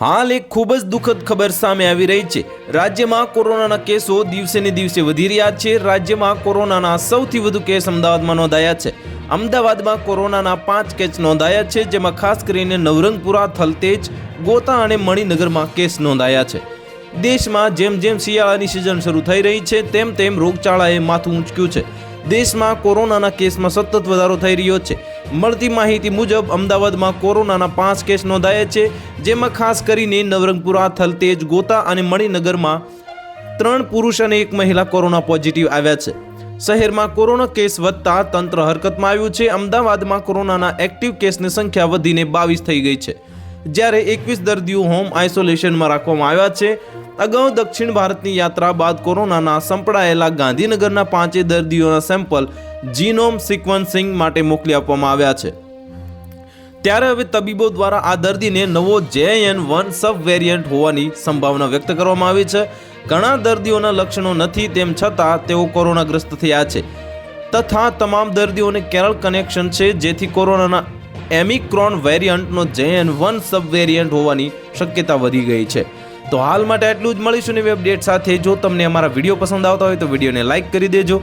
હાલ એક ખૂબ જ દુઃખદ ખબર સામે આવી રહી છે. રાજ્યમાં કોરોનાના કેસો દિવસે ને દિવસે વધી રહ્યા છે. રાજ્યમાં કોરોનાના સૌથી વધુ કેસ અમદાવાદમાં નોંધાયા છે. અમદાવાદમાં કોરોનાના પાંચ કેસ નોંધાયા છે, જેમાં ખાસ કરીને નવરંગપુરા, થલતેજ, ગોતા અને મણિનગરમાં કેસ નોંધાયા છે. દેશમાં જેમ જેમ શિયાળાની સિઝન શરૂ થઈ રહી છે, તેમ તેમ રોગચાળાએ માથું ઊંચક્યું છે. દેશમાં કોરોનાના કેસમાં સતત વધારો થઈ રહ્યો છે. મળતી માહિતી મુજબ અમદાવાદમાં કોરોનાના પાંચ કેસ નોંધાયા છે, જેમાં ખાસ કરીને નવરંગપુરા થલતેજ ગોતા અને મણિનગરમાં ત્રણ પુરુષ અને એક મહિલા કોરોના પોઝિટિવ આવ્યા છે. શહેરમાં કોરોના કેસ વધતા તંત્ર હરકતમાં આવ્યું છે. અમદાવાદમાં કોરોનાના એક્ટિવ કેસની સંખ્યા વધીને બાવીસ થઈ ગઈ છે. જ્યારે એકવીસ દર્દીઓ હોમ આઇસોલેશનમાં રાખવામાં આવ્યા છે. અગાઉ દક્ષિણ ભારતની યાત્રા બાદ કોરોનાના સંપડાયેલા ગાંધીનગરના પાંચે દર્દીઓના સેમ્પલ જીનોમ સિક્વન્સિંગ માટે મોકલી આપવામાં આવ્યા છે. ત્યારે હવે તબીબો દ્વારા આ દર્દીને નવો જેએન વન સબ વેરિયન્ટ હોવાની સંભાવના વ્યક્ત કરવામાં આવી છે. ઘણા દર્દીઓના લક્ષણો નથી, તેમ છતાં તેઓ કોરોનાગ્રસ્ત થયા છે. તથા તમામ દર્દીઓને કેરળ કનેક્શન છે, જેથી કોરોનાના એમિક્રોન વેરિયન્ટનો જેએન વન સબ વેરિયન્ટ હોવાની શક્યતા વધી ગઈ છે. તો હાલ માટે આટલું જ મળીશું નવી અપડેટ સાથે. જો તમને અમારા વીડિયો પસંદ આવતા હોય તો વિડીયોને લાઇક કરી દેજો.